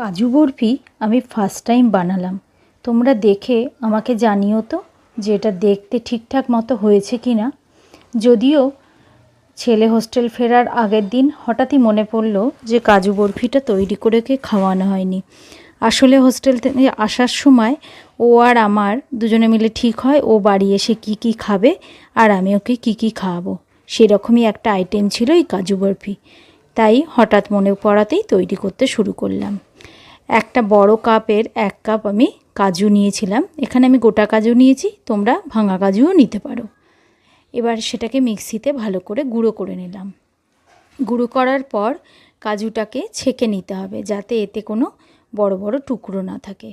কাজু বরফি আমি first time বানালাম। তোমরা দেখে আমাকে জানিও তো যে এটা দেখতে ঠিকঠাক মতো হয়েছে কি না যদিও ছেলে হোস্টেল ফেরার আগের দিন হঠাৎই মনে পড়ল যে কাজু বরফিটা তৈরি করে কে খাওয়ানো হয়নি। আসলে হোস্টেল থেকে আসার সময় ও আর আমার দুজনে মিলে ঠিক হয় ও বাড়ি এসে কি কি খাবে আর আমি ওকে কি কি খাওয়াবো। সেরকমই একটা আইটেম ছিল এই কাজু বরফি। তাই হঠাৎ মনে পড়াতেই তৈরি করতে শুরু করলাম। একটা বড় কাপের এক কাপ আমি কাজু নিয়েছিলাম। এখানে আমি গোটা কাজু নিয়েছি, তোমরা ভাঙা কাজুও নিতে পারো। এবার সেটাকে মিক্সিতে ভালো করে গুঁড়ো করে নিলাম। গুঁড়ো করার পর কাজুটাকে ছেঁকে নিতে হবে যাতে এতে কোনো বড় বড় টুকরো না থাকে।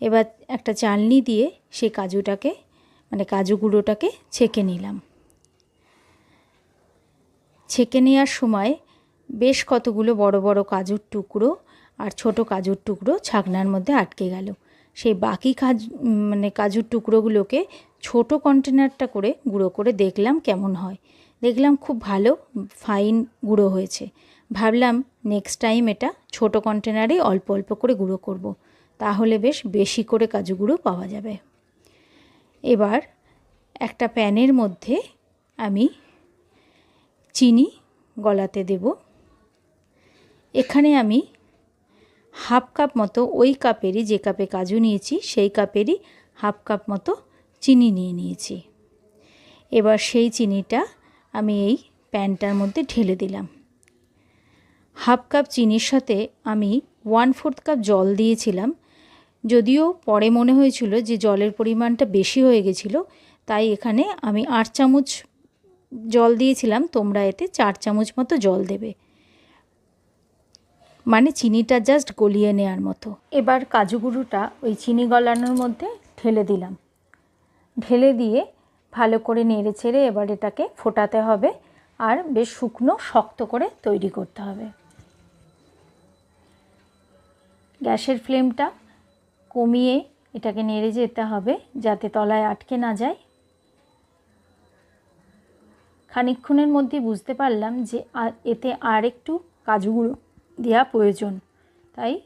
এবার একটা চালনি দিয়ে সেই কাজুটাকে মানে কাজু গুঁড়োটাকে ছেঁকে নিলাম। ছেঁকে নেওয়ার সময় বেশ কতগুলো বড় বড় কাজুর টুকরো আর ছোট কাজুর টুকরো ছাকনার মধ্যে আটকে গেল। সেই বাকি কাজ মানে কাজুর টুকরোগুলোকে ছোট কন্টেনারটা করে গুঁড়ো করে দেখলাম কেমন হয়। দেখলাম খুব ভালো, ফাইন গুঁড়ো হয়েছে। ভাবলাম নেক্সট টাইম এটা ছোট কন্টেনারে অল্প অল্প করে গুঁড়ো করব। তাহলে বেশ বেশি করে কাজু গুঁড়ো পাওয়া যাবে। এবার একটা প্যানের মধ্যে আমি চিনি গলাতে দেব। এখানে আমি হাফ কাপ মতো ওই কাপেরই যে কাপে কাজু নিয়েছি, সেই কাপেরই হাফ কাপ মতো চিনি নিয়ে নিয়েছি। এবার সেই চিনিটা আমি এই প্যানটার মধ্যে ঢেলে দিলাম। হাফ কাপ চিনির সাথে আমি ওয়ান ফোর্থ কাপ জল দিয়েছিলাম। যদিও পরে মনে হয়েছিল যে জলের পরিমাণটা বেশি হয়ে গেছিল, তাই এখানে আমি আট চামচ জল দিয়েছিলাম, তোমরা এতে চার চামচ মতো জল দেবে। মানে চিনিটা জাস্ট গলিয়ে নেওয়ার মতো। এবার কাজু গুঁড়োটা ওই চিনি গলানোর মধ্যে ঢেলে দিলাম। ঢেলে দিয়ে ভালো করে নেড়ে চেড়ে এবার এটাকে ফোটাতে হবে আর বেশ শুকনো, শক্ত করে তৈরি করতে হবে। গ্যাসের ফ্লেমটা কমিয়ে এটাকে নেড়ে যেতে হবে যাতে তলায় আটকে না যায়। খানিক্ষণের মধ্যে বুঝতে পারলাম যে এতে আর একটু কাজু গুঁড়ো দেওয়া প্রয়োজন। তাই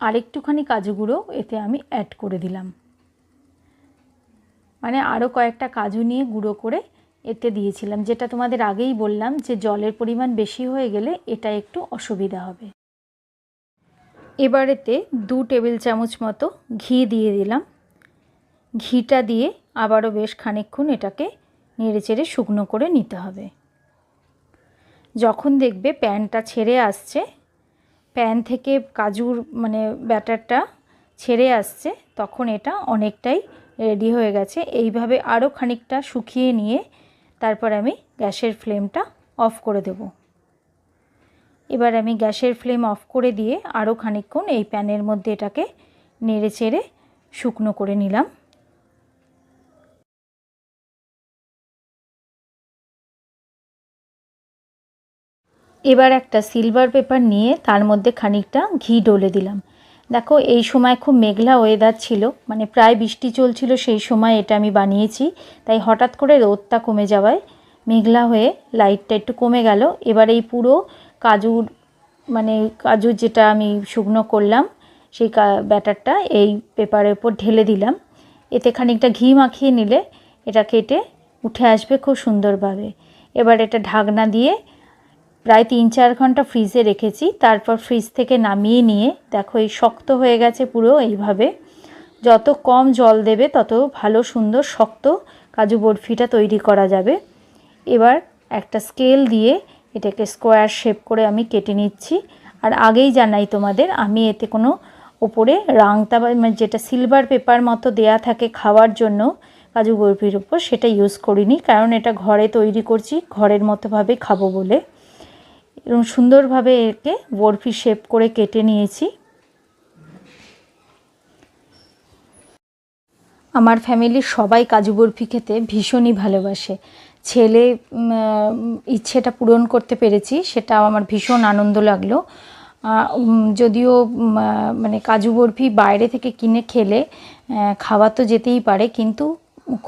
আরেকটুখানি কাজু গুঁড়ো এতে আমি অ্যাড করে দিলাম। মানে আরও কয়েকটা কাজু নিয়ে গুঁড়ো করে এতে দিয়েছিলাম। যেটা তোমাদের আগেই বললাম যে জলের পরিমাণ বেশি হয়ে গেলে এটা একটু অসুবিধা হবে। এবার এতে দু টেবিল চামচ মতো ঘি দিয়ে দিলাম। ঘিটা দিয়ে আবারও বেশ খানিক্ষণ এটাকে নেড়ে চেড়ে শুকনো করে নিতে হবে। যখন দেখবে প্যানটা ছেড়ে আসছে, প্যান থেকে কাজুর মানে ব্যাটারটা ছেড়ে আসছে, তখন এটা অনেকটাই রেডি হয়ে গেছে। এইভাবে আরও খানিকটা শুকিয়ে নিয়ে তারপর আমি গ্যাসের ফ্লেমটা অফ করে দেব। এবার আমি গ্যাসের ফ্লেম অফ করে দিয়ে আরও খানিকক্ষণ এই প্যানের মধ্যে এটাকে নেড়ে চেড়ে শুকনো করে নিলাম। এবার একটা সিলভার পেপার নিয়ে তার মধ্যে খানিকটা ঘি ডলে দিলাম। দেখো, এই সময় খুব মেঘলা ওয়েদার ছিল মানে প্রায় বৃষ্টি চলছিল সেই সময় এটা আমি বানিয়েছি, তাই হঠাৎ করে রোদটা কমে যাওয়ায় মেঘলা হয়ে লাইটটা একটু কমে গেল। এবার এই পুরো কাজুর মানে কাজুর যেটা আমি শুকনো করলাম, সেই ব্যাটারটা এই পেপারের উপর ঢেলে দিলাম। এতে খানিকটা ঘি মাখিয়ে নিলে এটা কেটে উঠে আসবে খুব সুন্দরভাবে। এবার এটা ঢাকনা দিয়ে প্রায় তিন চার ঘণ্টা ফ্রিজে রেখেছি, তারপর ফ্রিজ থেকে নামিয়ে নিয়ে, দেখো এই শক্ত হয়ে গেছে পুরো এইভাবে। যত কম জল দেবে, তত ভালো, সুন্দর, শক্ত কাজু বরফিটা তৈরি করা যাবে। এবার একটা স্কেল দিয়ে এটাকে স্কোয়ার শেপ করে আমি কেটে নিচ্ছি। আর আগেই জানাই তোমাদের, আমি এতে কোনো ওপরে রাংতা মানে যেটা সিলভার পেপার মতো দেয়া থাকে খাওয়ার জন্য কাজু বরফির উপর, সেটা ইউজ করিনি। কারণ এটা ঘরে তৈরি করছি, ঘরের মতোভাবে খাব বলে। এবং সুন্দরভাবে একে বরফি শেপ করে কেটে নিয়েছি। আমার ফ্যামিলির সবাই কাজু বরফি খেতে ভীষণই ভালোবাসে। ছেলে ইচ্ছেটা পূরণ করতে পেরেছি সেটা আমার ভীষণ আনন্দ লাগল। যদিও মানে কাজু বরফি বাইরে থেকে কিনে খেলে খাওয়া তো যেতেই পারে, কিন্তু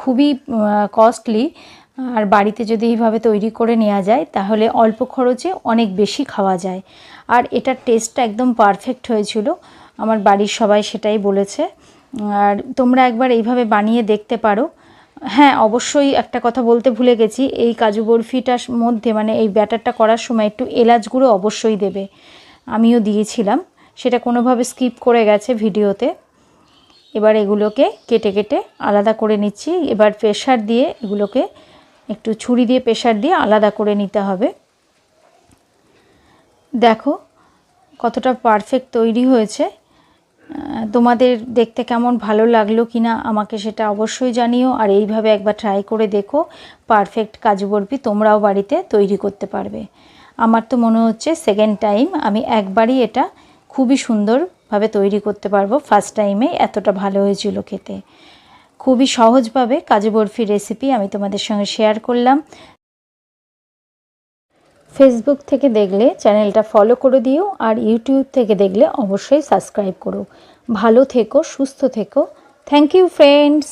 খুবই কস্টলি আর বাড়িতে যদি এইভাবে তৈরি করে নেওয়া যায়, তাহলে অল্প খরচে অনেক বেশি খাওয়া যায়। আর এটার টেস্টটা একদম পারফেক্ট হয়েছিল। আমার বাড়ির সবাই সেটাই বলেছে। আর তোমরা একবার এইভাবে বানিয়ে দেখতে পারো। হ্যাঁ অবশ্যই একটা কথা বলতে ভুলে গেছি। এই কাজু বরফিটার মধ্যে মানে এই ব্যাটারটা করার সময় একটু এলাচ গুঁড়ো অবশ্যই দেবে। আমিও দিয়েছিলাম। সেটা কোনোভাবে স্কিপ করে গেছে ভিডিওতে। এবার এগুলোকে কেটে কেটে আলাদা করে নিচ্ছি। এবার প্রেশার দিয়ে এগুলোকে একটু ছুরি দিয়ে প্রেশার দিয়ে আলাদা করে নিতে হবে। দেখো কতটা পারফেক্ট তৈরি হয়েছে। তোমাদের দেখতে কেমন ভালো লাগল কি না আমাকে সেটা অবশ্যই জানিও আর এইভাবে একবার ট্রাই করে দেখো। পারফেক্ট কাজু বরফি তোমরাও বাড়িতে তৈরি করতে পারবে। আমার তো মনে হচ্ছে সেকেন্ড টাইম আমি একবারই এটা খুবই সুন্দরভাবে তৈরি করতে পারব। ফার্স্ট টাইমে এতটা ভালো হয়েছিল খেতে। খুবই সহজভাবে কাজু বরফির রেসিপি আমি তোমাদের সঙ্গে শেয়ার করলাম। ফেসবুক থেকে দেখলে চ্যানেলটা ফলো করে দিও আর ইউটিউব থেকে দেখলে অবশ্যই সাবস্ক্রাইব করো। ভালো থেকো, সুস্থ থেকো। Thank you friends